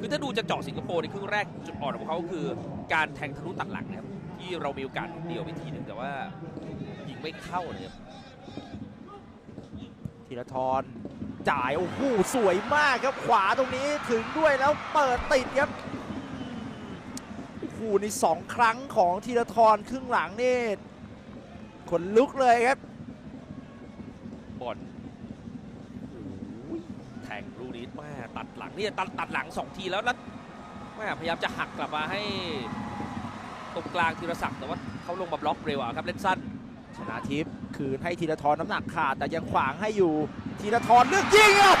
คือถ้าดูจากเจาะสิงคโปร์ในครึ่งแรกจุดอ่อนของเขาคือการแทงทะลุตัดหลังนะครับที่เรามีโอกาสเดียวไปทีหนึ่งแต่ว่ายิงไม่เข้านะครับธีรทรจ่ายโอ้โหสวยมากครับขวาตรงนี้ถึงด้วยแล้วเปิดติดครับโอ้โหนี่สองครั้งของธีรทรครึ่งหลังนี่ขนลุกเลยครับบอล ทงลูกนี้แม่ตัดหลังนี่ตัดตัดหลังสองทีแล้วแล้วแม่พยายามจะหักกลับมาให้ตรงกลางธีรศักดิ์แต่ว่าเขาลงมาบล็อกเร็วอะครับเล่นสั้นชนะทิพย์คืนให้ธีรทรน้ำหนักขาดแต่ยังขวางให้อยู่ธีรทรเลือกยิงอะ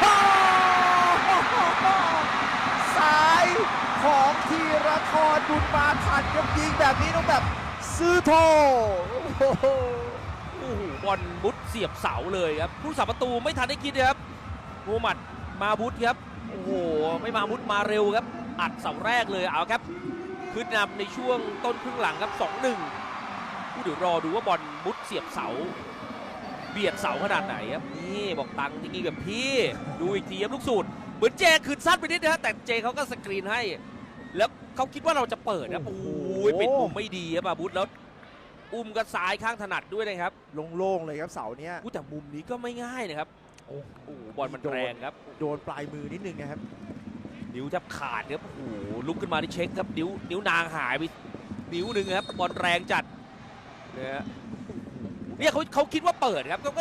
ซ้ายของธีรทรบุญมาทันครับยิงแบบนี้ต้องแบบซื้อโทโอ้โหโอ้โหบอลมุดเสียบเสาเลยครับผู้สาประตูไม่ทันได้คิดนะครับมูฮัมหมัด มาบุตครับ โอ้โห ไม่มามุดมาเร็วครับ อัดเสาแรกเลยเอาครับ ขึ้นนำในช่วงต้นครึ่งหลังครับ 2-1ผู้เดี๋ยวรอดูว่าบอลมุดเสียบเสา เบียดเสาขนาดไหนครับ นี่บอกตังจริงๆแบบพี่ ดูอีกทีครับลูกสูตร เหมือนเจคืนสั้นไปนิดนะฮะแต่เจเขาก็สกรีนให้ แล้วเขาคิดว่าเราจะเปิดนะโอ้โหปิดมุมไม่ดีครับมาบุตแล้วอุ้มก็ซ้ายข้างถนัดด้วยนะครับ โล่งๆเลยครับเสาเนี้ยอู้แต่มุมนี้ก็ไม่ง่ายนะครับ โอ้โหบอลมันแรงครับ โดนปลายมือนิดนึงนะครับ นิ้วแทบขาดครับโอ้โหลุกขึ้นมาที่เช็คครับนิ้วนิ้วนางหายไปนิ้วหนึ่งครับบอลแรงจัดเนี่ยฮะเนี่ยเขาเขาคิดว่าเปิดครับเขาก็